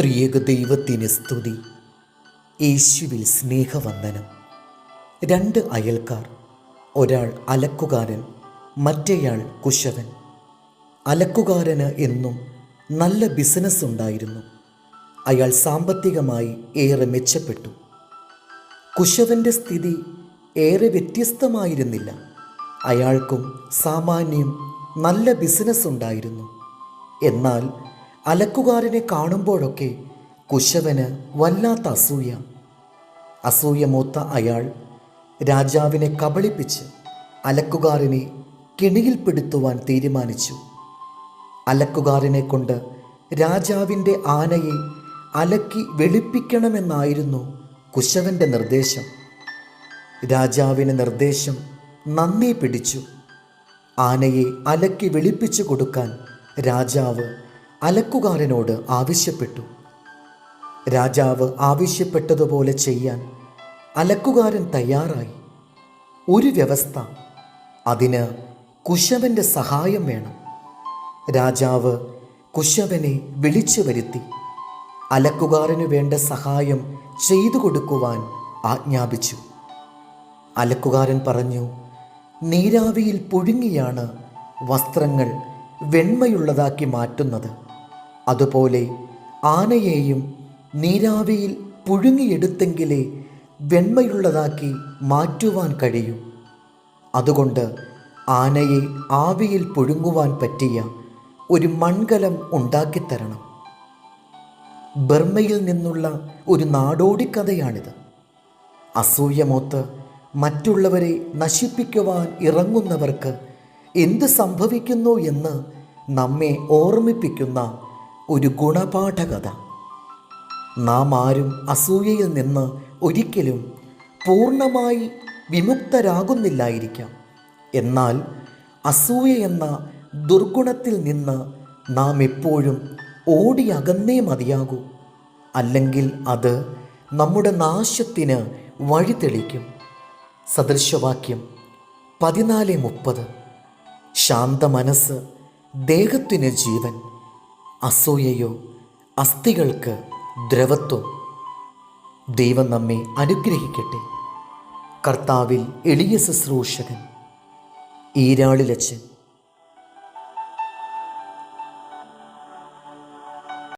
ത്രിയേക ദൈവത്തിന് സ്തുതി. യേശുവിൽ സ്നേഹവന്ദനം. രണ്ട് അയൽക്കാർ. ഒരാൾ അലക്കുകാരൻ മറ്റേയാൾ കുശവൻ. അലക്കുകാരന് എന്നും നല്ല ബിസിനസ് ഉണ്ടായിരുന്നു. അയാൾ സാമ്പത്തികമായി ഏറെ മെച്ചപ്പെട്ടു. കുശവന്റെ സ്ഥിതി ഏറെ വ്യത്യസ്തമായിരുന്നില്ല. അയാൾക്കും സാമാന്യം നല്ല ബിസിനസ് ഉണ്ടായിരുന്നു. എന്നാൽ അലക്കുകാരനെ കാണുമ്പോഴൊക്കെ കുശവന് വല്ലാത്ത അസൂയ. അസൂയ മൂത്ത അയാൾ രാജാവിനെ കബളിപ്പിച്ച് അലക്കുകാരനെ കെണിയിൽപ്പെടുത്തുവാൻ തീരുമാനിച്ചു. അലക്കുകാരനെ കൊണ്ട് രാജാവിന്റെ ആനയെ അലക്കി വെളുപ്പിക്കണമെന്നായിരുന്നു കുശവന്റെ നിർദ്ദേശം. രാജാവിന് നിർദ്ദേശം നന്ദി പിടിച്ചു. ആനയെ അലക്കി വെളുപ്പിച്ചു കൊടുക്കാൻ രാജാവ് അലക്കുകാരനോട് ആവശ്യപ്പെട്ടു. രാജാവ് ആവശ്യപ്പെട്ടതുപോലെ ചെയ്യാൻ അലക്കുകാരൻ തയ്യാറായി. ഒരു വ്യവസ്ഥ അതിന് കുശവന്റെ സഹായം വേണം. രാജാവ് കുശവനെ വിളിച്ചു വരുത്തി. അലക്കുകാരനു വേണ്ട സഹായം ചെയ്തു കൊടുക്കുവാൻ ആജ്ഞാപിച്ചു. അലക്കുകാരൻ പറഞ്ഞു നീരാവിയിൽ പുഴുങ്ങിയാണ് വസ്ത്രങ്ങൾ വെണ്മയുള്ളതാക്കി മാറ്റുന്നത്. അതുപോലെ ആനയെയും നീരാവിയിൽ പുഴുങ്ങിയെടുത്തെങ്കിലേ വെണ്മയുള്ളതാക്കി മാറ്റുവാൻ കഴിയൂ. അതുകൊണ്ട് ആനയെ ആവിയിൽ പുഴുങ്ങുവാൻ പറ്റിയ ഒരു മൺകലം ഉണ്ടാക്കിത്തരണം. ബർമ്മയിൽ നിന്നുള്ള ഒരു നാടോടിക്കഥയാണിത്. അസൂയമൊത്ത് മറ്റുള്ളവരെ നശിപ്പിക്കുവാൻ ഇറങ്ങുന്നവർക്ക് എന്ത് സംഭവിക്കുന്നു എന്ന് നമ്മെ ഓർമ്മിപ്പിക്കുന്ന ഒരു ഗുണപാഠകഥ. നാം ആരും അസൂയയിൽ നിന്ന് ഒരിക്കലും പൂർണമായി വിമുക്തരാകുന്നില്ലായിരിക്കാം. എന്നാൽ അസൂയ എന്ന ദുർഗുണത്തിൽ നിന്ന് നാം എപ്പോഴും ഓടി അകന്നേ മതിയാകൂ. അല്ലെങ്കിൽ അത് നമ്മുടെ നാശത്തിന് വഴിതെളിക്കും സദൃശവാക്യം പതിനാല് മുപ്പത്. ശാന്ത മനസ്സ് ദേഹത്തിന് ജീവൻ. അസൂയയോ അസ്ഥികൾക്ക് ദ്രവത്വം ദൈവം നമ്മെ അനുഗ്രഹിക്കട്ടെ. കർത്താവിൽ എളിയ ശുശ്രൂഷകൻ ഈരാളിലച്ചൻ